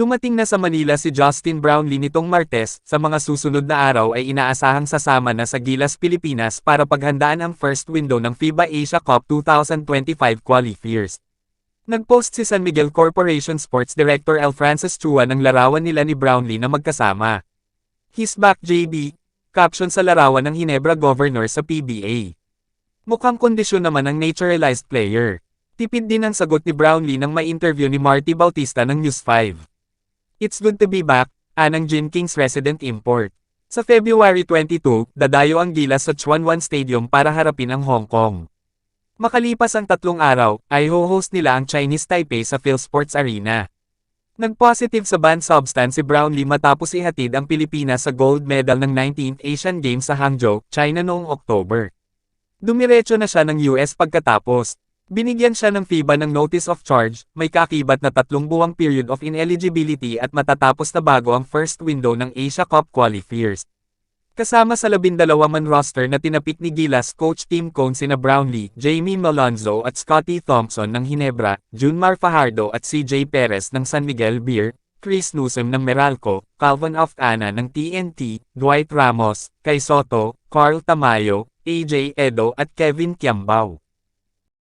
Dumating na sa Manila si Justin Brownlee nitong Martes, sa mga susunod na araw ay inaasahang sasama na sa Gilas Pilipinas para paghandaan ang first window ng FIBA Asia Cup 2025 qualifiers. Nagpost si San Miguel Corporation Sports Director L. Francis Chua ng larawan nila ni Brownlee na magkasama. He's back JB, caption sa larawan ng Hinebra Governor sa PBA. Mukhang kondisyon naman ang naturalized player. Tipid din ang sagot ni Brownlee nang may interview ni Marty Bautista ng News 5. It's good to be back, anang Gin Kings resident import. Sa February 22, dadayo ang Gilas sa Chuanwan Stadium para harapin ang Hong Kong. Makalipas ang tatlong araw, ay ho-host nila ang Chinese Taipei sa PhilSports Arena. Nag-positive sa banned substance si Brownlee matapos ihatid ang Pilipinas sa gold medal ng 19th Asian Games sa Hangzhou, China noong October. Dumiretso na siya ng US pagkatapos. Binigyan siya ng FIBA ng notice of charge, may kakibat na tatlong buwang period of ineligibility at matatapos na bago ang first window ng Asia Cup qualifiers. Kasama sa labindalawa man roster na tinapik ni Gilas coach Tim Cone sina Brownlee, Jamie Malonzo at Scotty Thompson ng Hinebra, Junmar Fajardo at CJ Perez ng San Miguel Beer, Chris Newsom ng Meralco, Calvin Oftana ng TNT, Dwight Ramos, Kay Soto, Carl Tamayo, AJ Edo at Kevin Kiambao.